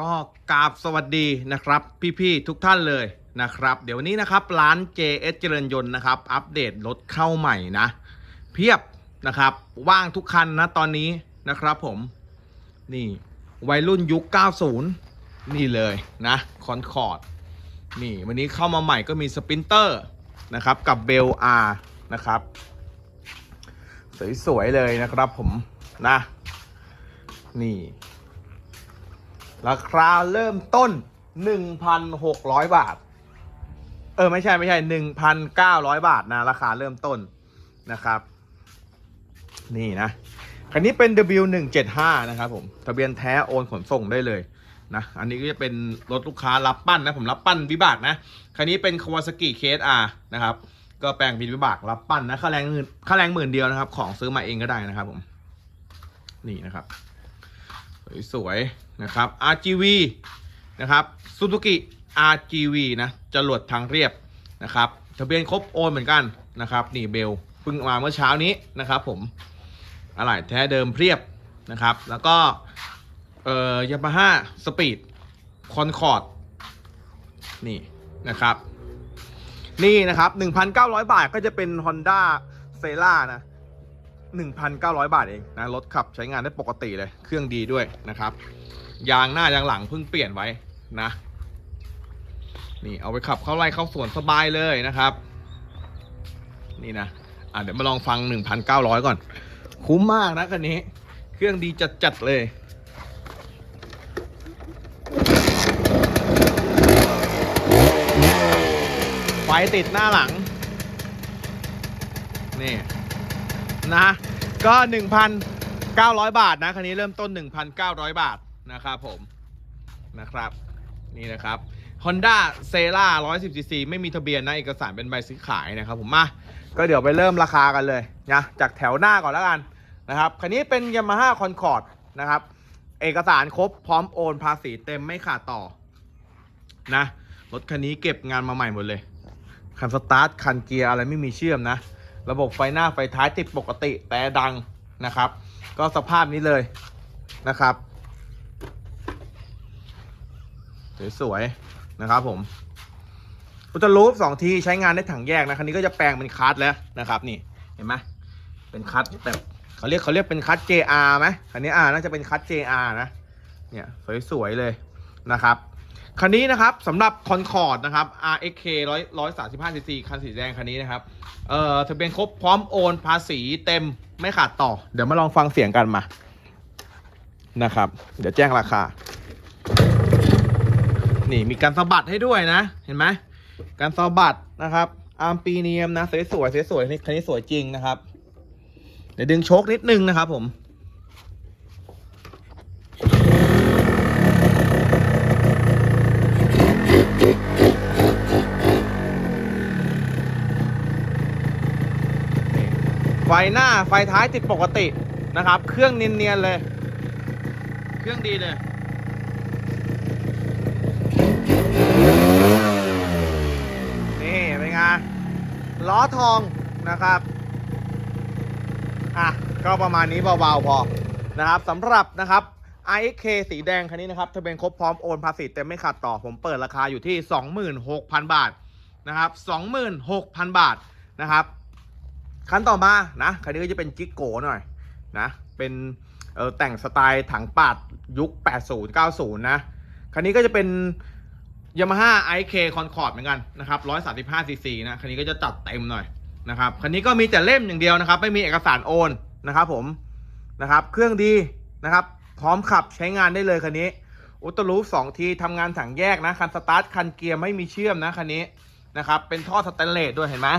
ก็กราบสวัสดีนะครับพี่ๆทุกท่านเลยนะครับ เดี๋ยววันนี้นะครับร้าน JS เจริญยนต์นะครับอัปเดตรถเข้าใหม่นะ เพียบนะครับว่างทุกคันนะตอนนี้นะครับผมนี่วัยรุ่นยุค 90 นี่เลยนะคอนคอร์ดนี่วันนี้เข้ามาใหม่ก็มีสปินเตอร์นะครับกับเบลอาร์นะครับสวยๆเลยนะครับผมนะนี่ ราคาเริ่มต้น 1,600 บาท เออ ไม่ใช่ไม่ใช่ 1,900 บาทนะ ราคาเริ่มต้นนะครับ นี่นะ คันนี้เป็น W175 นะครับผมทะเบียนแท้โอนขนส่งได้เลยนะ อันนี้ก็จะเป็นรถลูกค้ารับปั้นนะ ผมรับปั้นวิบากนะ คันนี้เป็น Kawasaki KSR นะครับ ก็แปลงเป็นวิบากรับปั้นนะ ค่าแรงหมื่นค่าแรงหมื่นเดียวนะครับ ของซื้อมาเองก็ได้นะครับผม นี่นะครับ สวยๆ นะครับ RGV นะครับ Suzuki RGV นะจรวดทางเรียบนะครับทะเบียนครบโอนเหมือนกันนะครับนี่เบลเพิ่งมาเมื่อเช้านี้นะครับผมอะไหล่แท้เดิมเพียบนะครับ แล้วก็เอ่อยามาฮ่าสปีดคอนคอร์ดนี่นะครับ นี่นะครับ 1,900 บาทก็จะเป็น Honda c e l a นะ 1,900 บาทเองนะรถขับใช้งานได้ปกติเลย เครื่องดีด้วยนะครับ ยางหน้ายางหลังเพิ่งเปลี่ยนไว้นะ นี่เอาไปขับเข้าไร่เข้าสวนสบายเลยนะครับ นี่นะอะเดี๋ยวมาลองฟัง 1,900 ก่อน คุ้มมากนะคันนี้ เครื่องดีจัดๆเลยไฟติดหน้าหลัง นี่ นะ ก็ 1,900 บาทนะ คันนี้เริ่มต้น 1,900 บาท นะครับผมนะครับนี่นะครับ Honda c e l a 110cc ไม่มีทะเบียนนะ เอกสารเป็นใบซื้อขายนะครับผมมา ก็เดี๋ยวไปเริ่มราคากันเลยนะจากแถวหน้าก่อนแล้วกันนะครับคันนี้เป็น Yamaha Concord นะครับ เอกสารครบพร้อมโอนภาษีเต็มไม่ขาดต่อนะรถคันนี้เก็บงานมาใหม่หมดเลย คันสตาร์ทคันเกียร์อะไรไม่มีเชื่อมนะ ระบบไฟหน้าไฟท้ายติดปกติแต่ดังนะครับ ก็สภาพนี้เลยนะครับ สวยๆนะครับผมอุตลูปสองทีใช้งานได้ถังแยกนะคันนี้ก็จะแปลงเป็นคัสแล้วนะครับนี่เห็นไหมเป็นคัสแบบเขาเรียกเขาเรียกเป็นคัส JR ไหมคันนี้อ่าน่าจะเป็นคัส JR นะเนี่ยสวยๆเลยนะครับคันนี้นะครับสำหรับ Concord นะครับ RXK 100 135 cc คันสีแดงคันนี้นะครับเอ่อทะเบียนครบพร้อมโอนภาษีเต็มไม่ขาดต่อ เดี๋ยวมาลองฟังเสียงกันมานะครับ เดี๋ยวแจ้งราคา นี่มีการสะบัดให้ด้วยนะ เห็นไหมการสะบัดนะครับ อาร์มปีเนียมนะ สวยๆสวยๆนี่คันนี้สวยจริงนะครับ เดี๋ยวดึงโชคนิดนึงนะครับผมไฟหน้าไฟท้ายติดปกตินะครับ เครื่องเนียนๆเลย เครื่องดีเลย นี่เป็นไง ล้อทองนะครับ อะ ก็ประมาณนี้เบาๆพอนะครับสำหรับนะครับ iXK สีแดงคันนี้นะครับทะเบียนครบพร้อมโอนภาษีเต็มไม่ขาดต่อผมเปิดราคาอยู่ที่ 26,000 บาทนะครับ26,000 บาทนะครับ คันต่อมานะคันนี้ก็จะเป็นจิกโกหน่อยนะเป็นเออแต่งสไตล์ถังปาดยุค 80 90 นะคันนี้ก็จะเป็น Yamaha IK Concord เหมือนกันนะครับ135 cc นะ คันนี้ก็จะจัดเต็มหน่อยนะครับ คันนี้ก็มีแต่เล่มอย่างเดียวนะครับ ไม่มีเอกสารโอนนะครับผมนะครับ เครื่องดีนะครับ พร้อมขับใช้งานได้เลยคันนี้อุตลูปสองทีทำงานถังแยกนะ คันสตาร์ท คันเกียร์ไม่มีเชื่อมนะคันนี้นะครับ เป็นท่อสแตนเลสด้วยเห็นไหม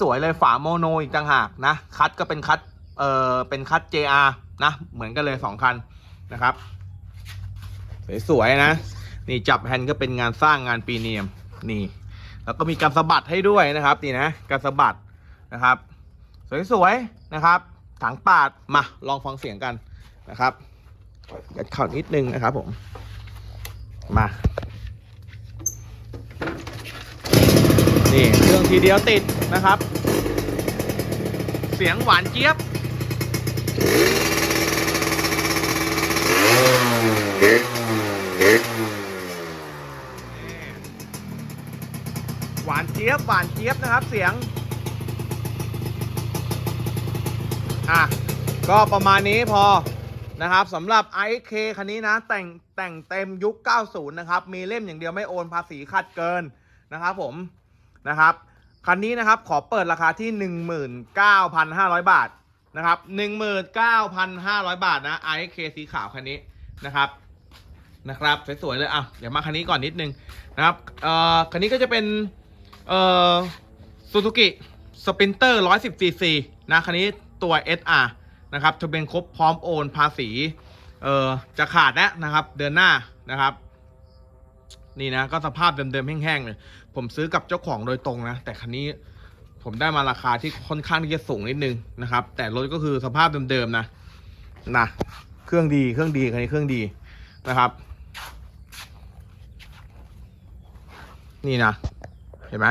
สวยๆเลยฝาโมโนอีกต่างหากนะ คัดก็เป็นคัดเอ่อเป็นคัด JR นะ เหมือนกันเลย 2 คันนะครับ สวยๆนะ นี่จับแฮนด์ก็เป็นงานสร้างงานปีเนียมนี่ แล้วก็มีการสะบัดให้ด้วยนะครับนี่นะการสะบัดนะครับ สวยๆนะครับถังปาดมาลองฟังเสียงกันนะครับยัดเข่านิดนึงนะครับผมมา นี่เครื่องทีเดียวติดนะครับ เสียงหวานเจี๊ยบน เจี๊ยบนะครับเสียง อะ ก็ประมาณนี้พอนะครับสำหรับ IK คันนี้นะ แต่งแต่งเต็มยุค 90 นะครับ มีเล่มอย่างเดียวไม่โอนภาษีคัดเกินนะครับผมนะครับ คันนี้นะครับขอเปิดราคาที่ 19,500 บาทนะครับ19,500 บาทนะ IK สีขาวคันนี้นะครับนะครับ สวยๆเลยอะเดี๋ยวมาคันนี้ก่อนนิดนึงนะครับเอ่อคันนี้ก็จะเป็น เอ่อซูซูกิสปินเตอร์ 110cc นะคันนี้ตัว SR นะครับทะเบียนครบพร้อมโอนภาษี เอ่อจะขาดแล้วนะครับ เดือนหน้านะครับ นี่นะ ก็สภาพเดิมๆแห้งๆเลยผมซื้อกับเจ้าของโดยตรงนะ แต่คันนี้ผมได้มาราคาที่ค่อนข้างที่จะสูงนิดนึงนะครับ แต่รถก็คือสภาพเดิมๆนะนะเครื่องดีเครื่องดีคันนี้เครื่องดีนะครับ นี่นะ เห็นไหม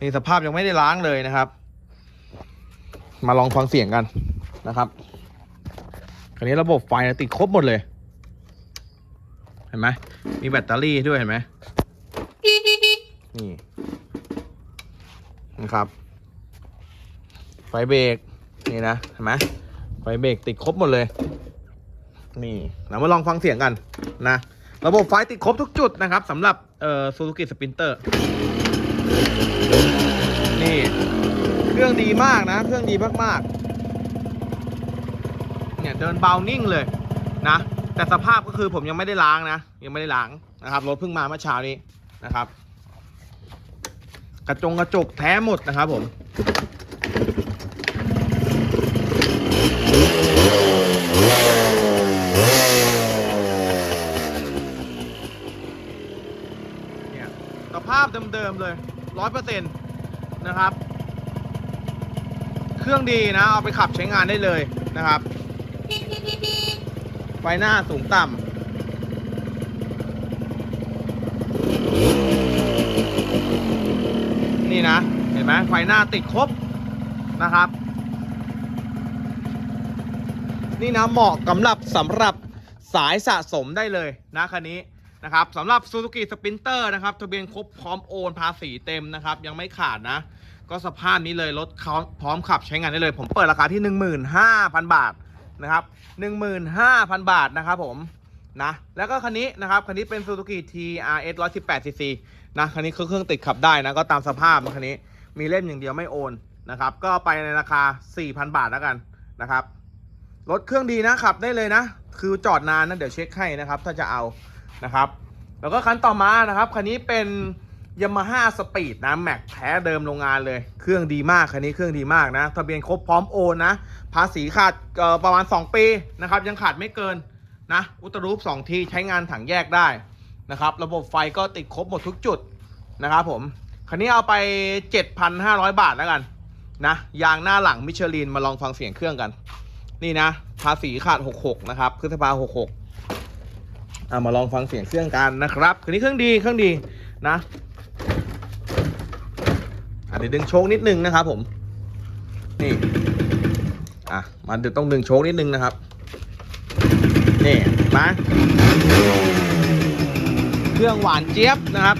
นี่สภาพยังไม่ได้ล้างเลยนะครับ มาลองฟังเสียงกันนะครับคันนี้ระบบไฟติดครบหมดเลย เห็นไหมมีแบตเตอรี่ด้วยเห็นไหมนี่นะครับ ไฟเบรกนี่นะเห็นไหมไฟเบรกติดครบหมดเลย นี่เรามาลองฟังเสียงกันนะ ระบบไฟติดครบทุกจุดนะครับสำหรับเอ่อซูซูกิสปินเตอร์ นี่ เครื่องดีมากนะ เครื่องดีมากๆ เนี่ยเดินเบานิ่งเลยนะ แต่สภาพก็คือผมยังไม่ได้ล้างนะ ยังไม่ได้ล้างนะครับ รถเพิ่งมาเมื่อเช้านี้นะครับ กระจงกระจกแท้หมดนะครับผมเนี่ยสภาพเดิมๆเลย ร้อยเปอร์เซ็นต์นะครับ เครื่องดีนะ เอาไปขับใช้งานได้เลยนะครับ ไฟหน้าสูงต่ำนี่นะ เห็นไหมไฟหน้าติดครบนะครับ นี่นะเหมาะสำหรับสำหรับสายสะสมได้เลยนะคันนี้ นะครับสำหรับ Suzuki Sprinter นะครับทะเบียนครบพร้อมโอนภาษีเต็มนะครับ ยังไม่ขาดนะ ก็สภาพนี้เลยรถเขาพร้อมขับใช้งานได้เลย ผมเปิดราคาที่ 15,000 บาทนะครับ15,000 บาทนะครับผมนะแล้วก็คันนี้นะครับคันนี้เป็น Suzuki TRS 118cc นะคันนี้เครื่องติดขับได้นะก็ตามสภาพคันนี้มีเล่มอย่างเดียวไม่โอนนะครับก็ไปในราคา 4,000 บาทแล้วกันนะครับรถเครื่องดีนะขับได้เลยนะ คือจอดนานนะเดี๋ยวเช็คให้นะครับ ถ้าจะเอา นะครับ แล้วก็คันต่อมานะครับคันนี้เป็น Yamaha Speed นะแม็กแท้เดิมโรงงานเลย เครื่องดีมากคันนี้เครื่องดีมากนะทะเบียนครบพร้อมโอนนะ ภาษีขาดประมาณ 2 ปีนะครับ ยังขาดไม่เกินนะอุตรูป 2 ทีใช้งานถังแยกได้นะครับ ระบบไฟก็ติดครบหมดทุกจุดนะครับผมคันนี้เอาไป 7,500 บาทแล้วกันนะยางหน้าหลังมิชลินมาลองฟังเสียงเครื่องกัน นี่นะ ภาษีขาด 66 นะครับพฤษภา66 อ่ามาลองฟังเสียงเครื่องกันนะครับคันนี้เครื่องดีเครื่องดีนะอะเดี๋ยวดึงโชคนิดนึงนะครับผม นี่อะมาเดี๋ยวต้องดึงโชคนิดนึงนะครับนี่มาเครื่องหวานเจี๊ยบนะครับ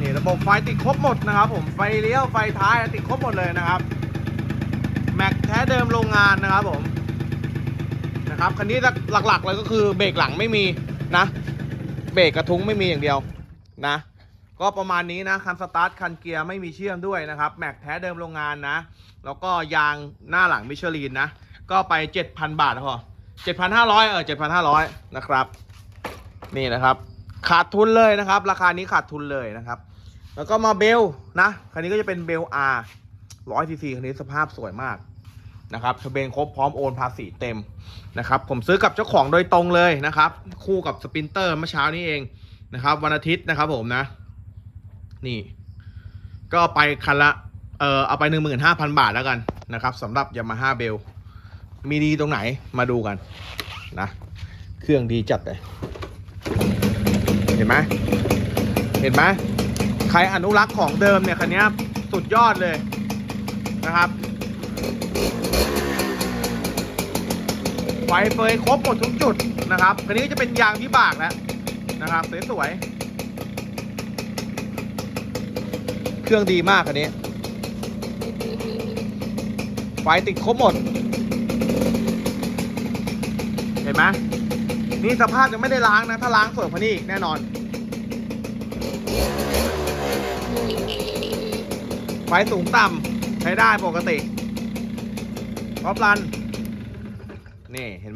นี่ระบบไฟติดครบหมดนะครับ ผมไฟเลี้ยวไฟท้ายติดครบหมดเลยนะครับ แท้เดิมโรงงานนะครับผมนะครับคันนี้หลักๆเลยก็คือเบรกหลังไม่มีนะ เบรกกระทุ้งไม่มีอย่างเดียวนะ ก็ประมาณนี้นะคันสตาร์ทคันเกียร์ไม่มีเชื่อมด้วยนะครับแม็กแท้เดิมโรงงานนะ แล้วก็ยางหน้าหลังมิชลินนะ ก็ไป 7,000 บาทพอ7,500 เออ 7,500 นะครับ นี่นะครับ ขาดทุนเลยนะครับ ราคานี้ขาดทุนเลยนะครับ แล้วก็มาเบลนะ คันนี้ก็จะเป็นเบล R 100 cc คันนี้สภาพสวยมาก นะครับทะเบียนครบพร้อมโอนภาษีเต็มนะครับผมซื้อกับเจ้าของโดยตรงเลยนะครับ คู่กับสปินเตอร์เมื่อเช้านี้เองนะครับ วันอาทิตย์นะครับผมนะ นี่ ก็ไปคันละเออเอาไป 15,000 บาทแล้วกันนะครับสำหรับ Yamaha Bell มีดีตรงไหนมาดูกันนะเครื่องดีจัดเลยเห็นไหมเห็นไหมใครอนุรักษ์ของเดิมเนี่ยคันนี้สุดยอดเลยนะครับ ไฟเฟยครบหมดทุกจุดนะครับอันนี้จะเป็นยางที่บากแล้วนะครับสวยๆเครื่องดีมากคันนี้ ไฟติดครบหมด เห็นไหมนี่สภาพยังไม่ได้ล้างนะ ถ้าล้างสวยกว่านี้แน่นอน ไฟสูงต่ำใช้ได้ปกติรอบลัน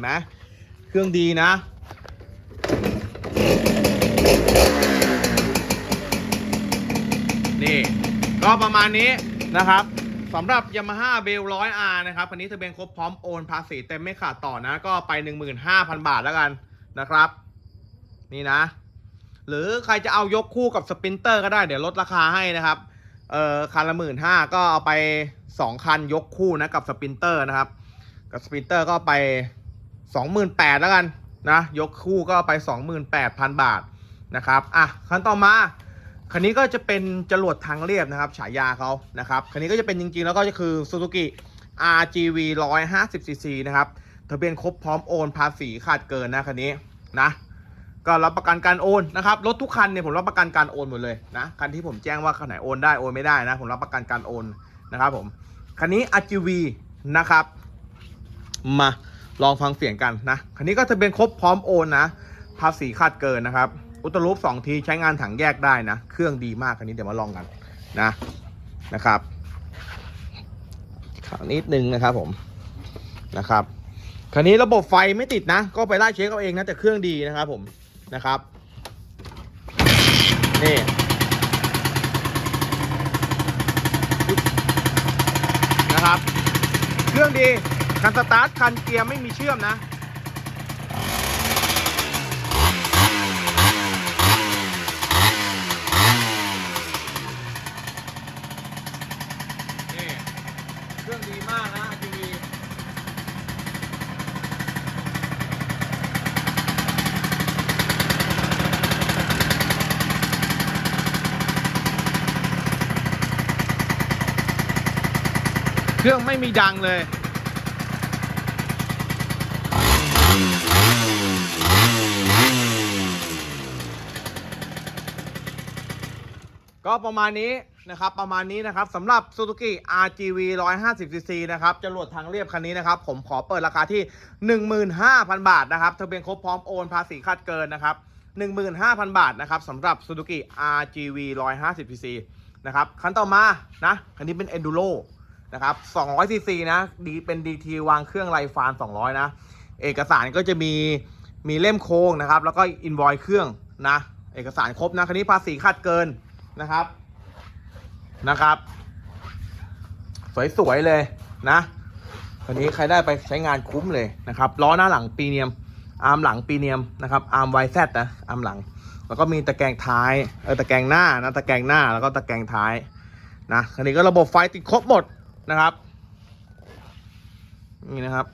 ไหมเครื่องดีนะ นี่ ก็ประมาณนี้นะครับสำหรับ Yamaha b e l 100R นะครับคันนี้ทะเบียนครบพร้อมโอนภาษีเต็มไม่ขาดต่อนะ ก็ไป 15,000 บาทแล้วกันนะครับ นี่นะ หรือใครจะเอายกคู่กับสปินเตอร์ก็ได้เดี๋ยวลดราคาให้นะครับเอ่อคันละหมื่นห้าก็เอาไป 2 คันยกคู่นะกับสปินเตอร์นะครับ กับสปินเตอร์ก็ไป 28,000แล้วกันนะยกคู่ก็ไป 28,000 บาทนะครับอะคันต่อมาคันนี้ก็จะเป็นจรวดทางเรียบนะครับฉายาเขานะครับคันนี้ก็จะเป็นจริงๆ แล้วก็จะคือ Suzuki RGV 150cc นะครับทะเบียนครบพร้อมโอนภาษีขาดเกินนะคันนี้นะก็รับประกันการโอนนะครับรถทุกคันเนี่ยผมรับประกันการโอนหมดเลยนะคันที่ผมแจ้งว่าคันไหนโอนได้โอนไม่ได้นะผมรับประกันการโอนนะครับผมคันนี้ RGV นะครับมา ลองฟังเสียงกันนะคันนี้ก็ทะเบียนครบพร้อมโอนนะ ภาษีขาดเกินนะครับ อุตลูปสองทีใช้งานถังแยกได้นะ เครื่องดีมากคันนี้เดี๋ยวมาลองกันนะนะครับข่าวนิดนึงนะครับผมนะครับคันนี้ระบบไฟไม่ติดนะ ก็ไปไล่เช็คเอาเองนะแต่เครื่องดีนะครับผมนะครับนี่นะครับ เครื่องดี คันสตาร์ทคันเกียร์ไม่มีเชื่อมนะ นี่ เครื่องดีมากนะทีวีเครื่องไม่มีดังเลย ก็ประมาณนี้นะครับประมาณนี้นะครับสำหรับ Suzuki RGV 150cc นะครับจรวดทางเรียบคันนี้นะครับ ผมขอเปิดราคาที่ 15,000 บาทนะครับทะเบียนครบพร้อมโอนภาษีคาดเกินนะครับ 15,000 บาทนะครับสำหรับ Suzuki RGV 150cc นะครับคันต่อมานะคันนี้เป็น Enduro นะครับ 200cc นะดีเป็น DT วางเครื่องไรฟาน 200 นะ เอกสารก็จะมีมีเล่มโค้งนะครับ แล้วก็อินวอยเครื่องนะ เอกสารครบนะคันนี้ภาษีคาดเกิน นะครับนะครับ สวยๆเลยนะคันนี้ใครได้ไปใช้งานคุ้มเลยนะครับล้อหน้าหลังปีเนียม อาร์มหลังปีเนียมนะครับอาร์มไวแซดนะอาร์มหลัง แล้วก็มีตะแกรงท้ายเออตะแกรงหน้านะตะแกรงหน้าแล้วก็ตะแกรงท้ายนะคันนี้ก็ระบบไฟติดครบหมดนะครับนี่นะครับ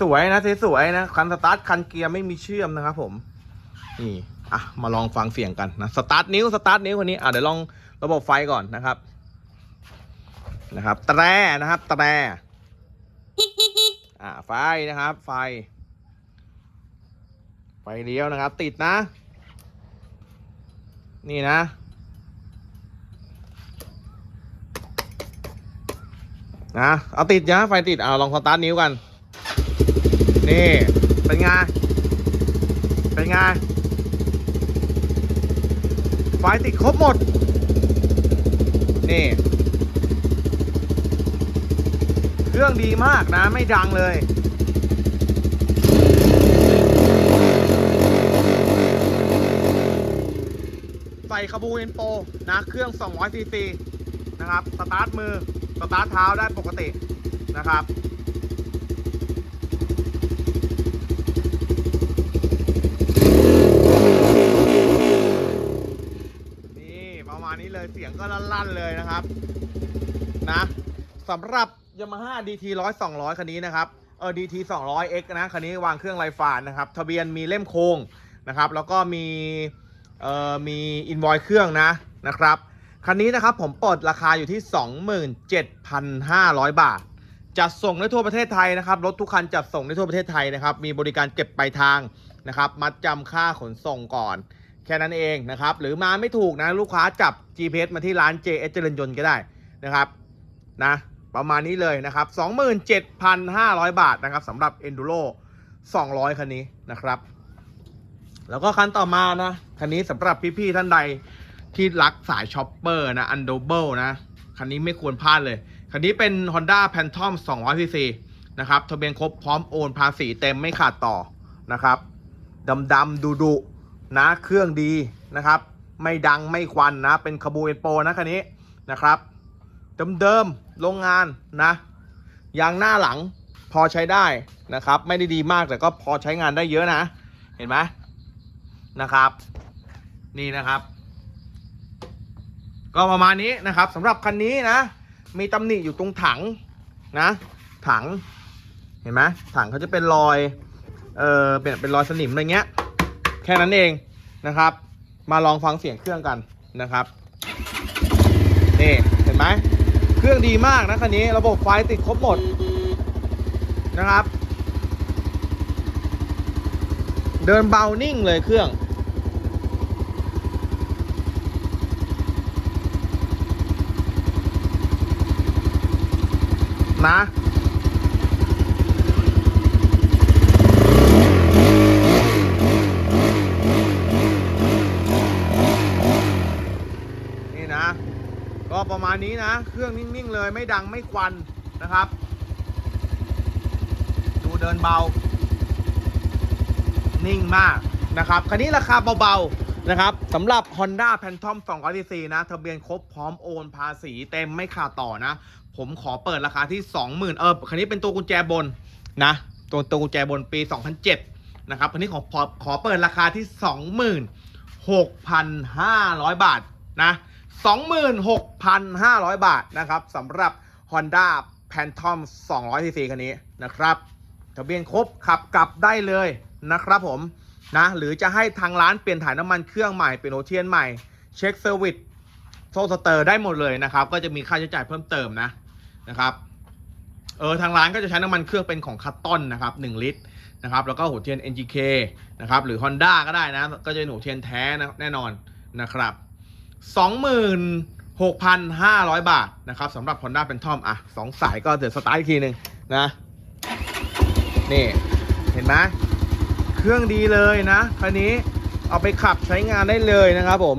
สวยๆนะสวยๆนะคันสตาร์ทคันเกียร์ไม่มีเชื่อมนะครับผมนี่ อะมาลองฟังเสียงกันนะสตาร์ทนิ้วสตาร์ทนิ้วคนนี้อะเดี๋ยวลองระบบไฟก่อนนะครับ นะครับแตรนะครับแตรอ่าไฟนะครับ ไฟ ไฟเลี้ยวนะครับ ติดนะ นี่นะ นะ เอาติดนะไฟติดเอาลองสตาร์ทนิ้วกัน นี่ เป็นไง เป็นไง ไฟติดครบหมด นี่ เครื่องดีมากนะไม่ดังเลยใส่คาบูเอ็นโปนะเครื่อง 200ซีซีนะครับ สตาร์ทมือ สตาร์ทเท้าได้ปกตินะครับ นี่ประมา ณนี้เลยเสียงก็ลั่นๆเลยนะครับนะสำหรับ Yamaha DT 100 200 คันนี้นะครับเออ DT 200X นะคันนี้วางเครื่องไรฟานนะครับทะเบียนมีเล่มโค้งนะครับ แล้วก็มีเอ่อมีอินวอยเครื่องนะนะครับคันนี้นะครับผมเปิดราคาอยู่ที่ 27,500 บาท จัดส่งได้ทั่วประเทศไทยนะครับ รถทุกคันจัดส่งได้ทั่วประเทศไทยนะครับ มีบริการเก็บปลายทางนะครับ มัดจำค่าขนส่งก่อน แค่นั้นเองนะครับ หรือมาไม่ถูกนะลูกค้าจับ GPS มาที่ร้าน JS เจริญยนต์ก็ได้นะครับนะประมาณนี้เลยนะครับ 27,500 บาทนะครับสำหรับ Enduro 200 คันนี้นะครับ แล้วก็คันต่อมานะ คันนี้สำหรับพี่ๆท่านใดที่รักสายช็อปเปอร์นะ u n d o b l e นะ คันนี้ไม่ควรพลาดเลย คันนี้เป็น Honda Phantom 200cc นะครับทะเบียนครบพร้อมโอนภาษีเต็มไม่ขาดต่อนะครับดำๆดุๆ นะเครื่องดีนะครับ ไม่ดังไม่ควันนะ เป็นคาบูเอ็นโปนะคันนี้นะครับเดิมๆโรงงานนะยางหน้าหลังพอใช้ได้นะครับ ไม่ได้ดีมากแต่ก็พอใช้งานได้เยอะนะ เห็นไหมนะครับ นี่นะครับ ก็ประมาณนี้นะครับสำหรับคันนี้นะ มีตำหนิอยู่ตรงถังนะ ถังเห็นไหมถังเขาจะเป็นรอยเออเป็นเป็นรอยสนิมอะไรเงี้ย แค่นั้นเองนะครับ มาลองฟังเสียงเครื่องกันนะครับนี่เห็นไหมเครื่องดีมากนะคันนี้ระบบไฟติดครบหมดนะครับ เดินเบานิ่งเลยเครื่องนะ นี่นะ ก็ ประมาณนี้นะ เครื่องนิ่งๆเลยไม่ดังไม่ควันนะครับ ดูเดินเบา นิ่งมากนะครับ คันนี้ราคาเบาๆนะครับสำหรับ Honda Phantom 200cc นะ ทะเบียนครบพร้อมโอนภาษีเต็มไม่ขาดต่อนะ ผมขอเปิดราคาที่ 20,000 เออ คันนี้เป็นตัวกุญแจบนนะ ตัวตัวกุญแจบนปี 2007 นะครับ คันนี้ขอขอขอเปิดราคาที่ 26,500 บาทนะ 26,500 บาทนะครับสำหรับ Honda Phantom 200cc คันนี้นะครับทะเบียนครบขับกลับได้เลยนะครับผมนะหรือจะให้ทางร้านเปลี่ยนถ่ายน้ำมันเครื่องใหม่เปลี่ยนโอเทียนใหม่ เช็คเซอร์วิสโซสเตอร์ได้หมดเลยนะครับ ก็จะมีค่าใช้จ่ายเพิ่มเติมนะนะครับเออทางร้านก็จะใช้น้ำมันเครื่องเป็นของคัตตอนนะครับ1ลิตรนะครับแล้วก็หัวเทียน NGK นะครับหรือ Honda ก็ได้นะ ก็จะเป็นหัวเทียนแท้นะแน่นอนนะครับ 26,500 บาทนะครับสำหรับ Honda Phantom อะสองสายก็เดี๋ยวสตาร์ทอีกทีหนึ่งนะ นี่ เห็นไหมเครื่องดีเลยนะคันนี้เอาไปขับใช้งานได้เลยนะครับผม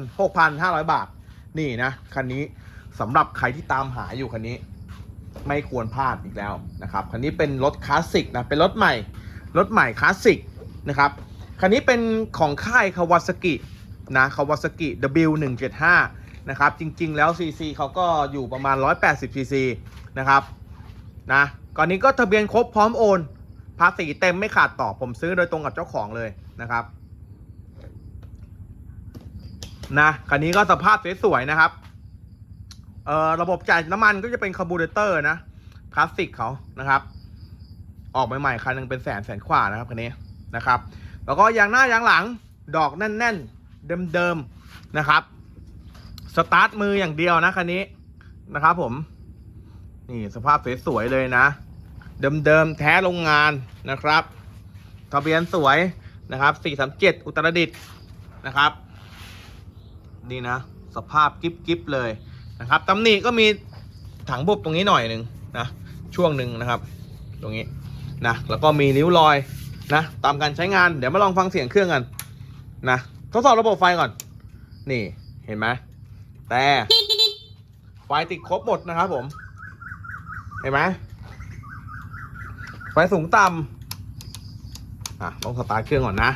26,500 บาท นี่นะ คันนี้สำหรับใครที่ตามหาอยู่คันนี้ ไม่ควรพลาดอีกแล้วนะครับคันนี้เป็นรถคลาสสิกนะ เป็นรถใหม่ รถใหม่คลาสสิกนะครับคันนี้เป็นของค่ายคาวาซากิ นะคาวาซากิ W175 นะครับ จริง ๆ แล้ว CC เขาก็อยู่ประมาณ 180 cc นะครับนะก่อนนี้ก็ทะเบียนครบพร้อมโอน ภาษีเต็มไม่ขาดต่อผมซื้อโดยตรงกับเจ้าของเลยนะครับนะคันนี้ก็สภาพสวยๆนะครับเอ่อระบบจ่ายน้ำมันก็จะเป็นคาร์บูเรเตอร์นะคลาสสิกเขานะครับ ออกใหม่ๆคันนึงเป็นแสนแสนขวานะครับคันนี้นะครับ แล้วก็ยางหน้ายางหลังดอกแน่น ๆ เดิมๆนะครับ สตาร์ทมืออย่างเดียวนะคันนี้นะครับผม นี่สภาพสวยๆเลยนะ เดิมๆแท้โรงงานนะครับทะเบียนสวยนะครับ437 อุตรดิตถ์นะครับ นี่นะ สภาพกิ๊บๆเลยนะครับตำหนิก็มีถังบุบตรงนี้หน่อยหนึ่งนะช่วงหนึ่งนะครับ ตรงนี้นะแล้วก็มีริ้วรอยนะ ตามการใช้งานเดี๋ยวมาลองฟังเสียงเครื่องกันนะ ทดสอบระบบไฟก่อน นี่เห็นไหมแต่ไฟติดครบหมดนะครับผม เห็นไหมไฟสูงต่ำอะลองสตาร์ทเครื่องก่อนนะ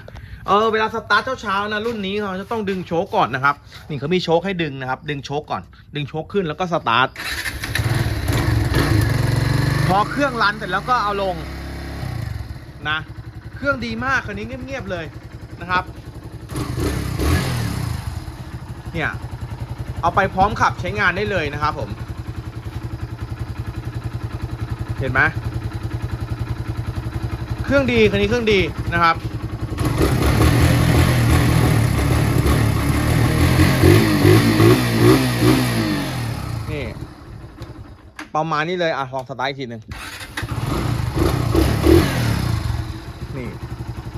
เออเวลาสตาร์ทเช้าๆนะรุ่นนี้เขาจะต้องดึงโชคก่อนนะครับ นี่เขามีโชคให้ดึงนะครับ ดึงโชคก่อน ดึงโชคขึ้นแล้วก็สตาร์ทพอเครื่องรันเสร็จแล้วก็เอาลงนะ เครื่องดีมากคันนี้เงียบๆเลยนะครับ เนี่ยเอาไปพร้อมขับใช้งานได้เลยนะครับผม เห็นไหมเครื่องดีคันนี้เครื่องดีนะครับนี่ประมาณนี้เลยอะลองสไตาร์อีกทีหนึ่งนี่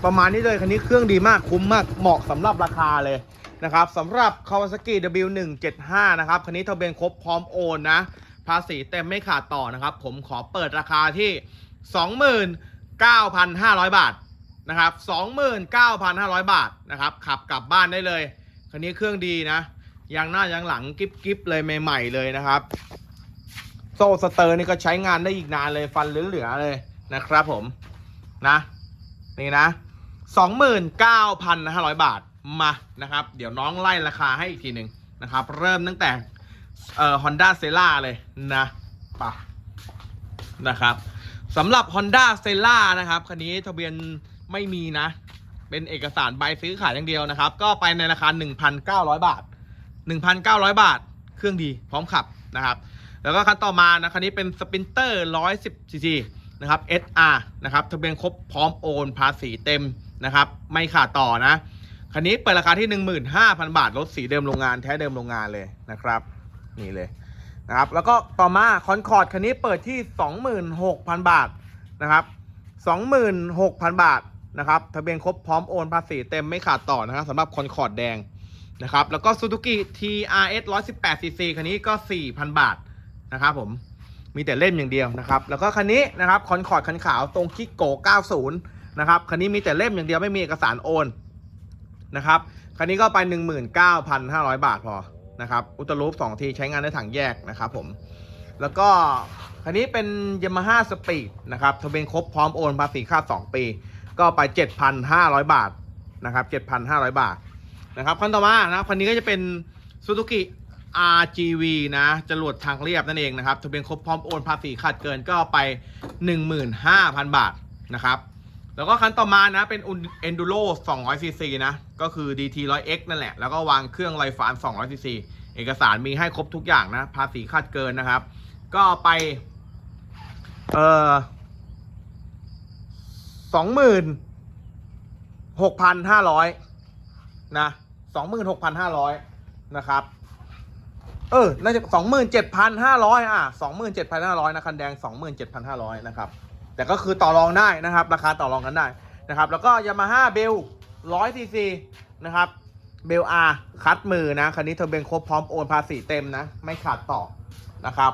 ประมาณนี้เลยคันนี้เครื่องดีมากคุ้มมากเหมาะสำหรับราคาเลย นะครับสำหรับ Kawasaki W175 นะครับคันนี้ทะเบียนครบพร้อมโอนนะ ภาษีเต็มไม่ขาดต่อนะครับ ผมขอเปิดราคาที่ 29,500 บาทนะครับ 29,500 บาทนะครับ ขับกลับบ้านได้เลย คันนี้เครื่องดีนะยางหน้ายางหลังกิ๊บกิ๊บเลยใหม่ๆเลยนะครับ โซ่สเตอร์นี่ก็ใช้งานได้อีกนานเลยฟันเหลือๆเลยนะครับผมนะ นี่นะ 29,500 บาท มานะครับ เดี๋ยวน้องไล่ราคาให้อีกทีหนึ่งนะครับ เริ่มตั้งแต่เอ่อ Honda c e l l a เลยนะปะนะครับสำหรับ Honda c e l l a นะครับคันนี้ทะเบียนไม่มีนะ เป็นเอกสารใบซื้อขายอย่างเดียวนะครับ ก็ไปในราคา 1,900 บาท 1,900 บาท เครื่องดีพร้อมขับนะครับ แล้วก็คันต่อมานะคันนี้เป็นสปินเตอร์110 cc นะครับ SR นะครับทะเบียนครบพร้อมโอนภาษีเต็มนะครับ ไม่ขาดต่อนะ คันนี้เปิดราคาที่ 15,000 บาทรถสีเดิมโรงงานแท้เดิมโรงงานเลยนะครับ นี่เลยนะครับแล้วก็ต่อมาคอนคอร์ดคันนี้เปิดที่ 26,000 บาทนะครับ 26,000 บาทนะครับทะเบียนครบพร้อมโอนภาษีเต็มไม่ขาดต่อนะครับสำหรับคอนคอร์ดแดงนะครับแล้วก็ Suzuki TRS 118cc คันนี้ก็ 4,000 บาทนะครับผมมีแต่เล่มอย่างเดียวนะครับ แล้วก็คันนี้นะครับคอนคอร์ดคันขาวตรงคิกโก 90 นะครับ คันนี้มีแต่เล่มอย่างเดียวไม่มีเอกสารโอน นะครับคันนี้ก็ไป 19,500 บาทพอนะครับอุตลูป2ทีใช้งานได้ถังแยกนะครับผมแล้วก็คันนี้เป็น Yamaha Speed นะครับทะเบียนครบพร้อมโอนภาษีค่า 2 ปี ก็ไป 7,500 บาทนะครับ7,500 บาทนะครับคันต่อมานะคันนี้ก็จะเป็น Suzuki RGV นะจรวดทางเรียบนั่นเองนะครับทะเบียนครบพร้อมโอนภาษีขาดเกินก็ไป 15,000 บาทนะครับ แล้วก็คันต่อมานะเป็น Enduro 200cc นะ ก็คือ DT 100X นั่นแหละ แล้วก็วางเครื่องไรฟาน 200cc เอกสารมีให้ครบทุกอย่างนะ ภาษีคาดเกินนะครับ ก็ไป เอ่อสองหมื่นหกพันห้าร้อยนะสองหมื่นหกพันห้าร้อยนะครับ เออ น่าจะสองหมื่นเจ็ดพันห้าร้อยอะสองหมื่นเจ็ดพันห้าร้อยนะ คันแดงสองหมื่นเจ็ดพันห้าร้อยนะครับ แต่ก็คือต่อรองได้นะครับ ราคาต่อรองกันได้นะครับ แล้วก็ยามาฮ่าเบลร้อยซีซีนะครับเบลอาร์คัดมือนะคันนี้เธอเป็นครบพร้อมโอนภาษีเต็มนะ ไม่ขาดต่อนะครับ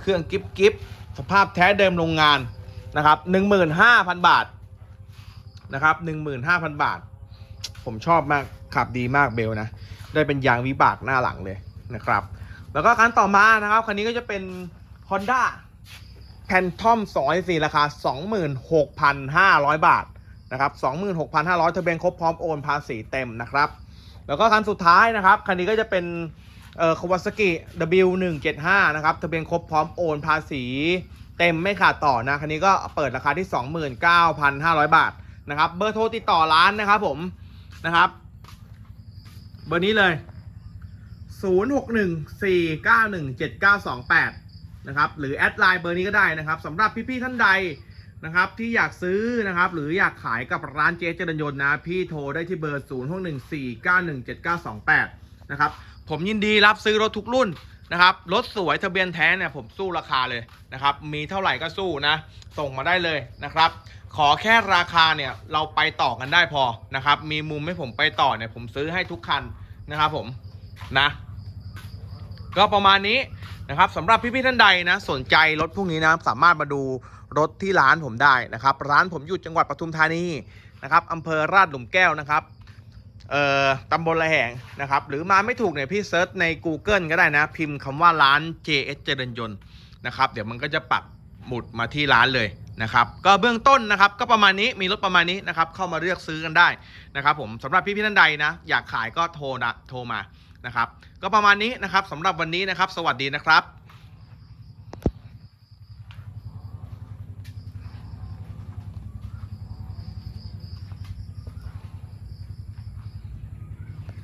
เครื่องกิฟกิฟสภาพแท้เดิมโรงงานนะครับหนึ่งหมื่นห้าพันบาทนะครับหนึ่งหมื่นห้าพันบาท ผมชอบมากขับดีมากเบลนะ ได้เป็นยางวิบากหน้าหลังเลยนะครับ แล้วก็คันต่อมานะครับคันนี้ก็จะเป็น Honda แพนทอม204ราคา 26,500 บาทนะครับ26,500ทะเบียนครบพร้อมโอนภาษีเต็มนะครับ แล้วก็คันสุดท้ายนะครับคันนี้ก็จะเป็นเอ่อ Kawasaki W175 นะครับทะเบียนครบพร้อมโอนภาษีเต็มไม่ขาดต่อนะคันนี้ก็เปิดราคาที่ 29,500 บาทนะครับเบอร์โทรติดต่อร้านนะครับผมนะครับ เบอร์นี้เลย 0614917928 นะครับหรือแอดไลน์เบอร์นี้ก็ได้นะครับสำหรับพี่ๆท่านใดนะครับที่อยากซื้อนะครับหรืออยากขายกับร้านเจ๊เจริญยนต์นะพี่โทรได้ที่เบอร์ 0614917928นะครับผมยินดีรับซื้อรถทุกรุ่นนะครับรถสวยทะเบียนแท้เนี่ยผมสู้ราคาเลยนะครับมีเท่าไหร่ก็สู้นะส่งมาได้เลยนะครับ ขอแค่ราคาเนี่ยเราไปต่อกันได้พอนะครับมีมุมให้ผมไปต่อเนี่ยผมซื้อให้ทุกคันนะครับผมนะ ก็ประมาณนี้นะครับสำหรับพี่ๆท่านใดนะสนใจรถพวกนี้นะสามารถมาดูรถที่ร้านผมได้นะครับ ร้านผมอยู่จังหวัดปทุมธานีนะครับอำเภอราชหลุมแก้วนะครับเอ่อตำบลละแหงนะครับ หรือมาไม่ถูกเนี่ยพี่เซิร์ชใน Google ก็ได้นะ พิมพ์คำว่าร้าน JS เจริญยนต์นะครับ เดี๋ยวมันก็จะปักหมุดมาที่ร้านเลยนะครับก็เบื้องต้นนะครับก็ประมาณนี้มีรถประมาณนี้นะครับเข้ามาเลือกซื้อกันได้นะครับผมสำหรับพี่ๆท่านใดนะอยากขายก็โทรนะโทรมา นะครับ ก็ประมาณนี้นะครับสำหรับวันนี้นะครับ สวัสดีนะครับ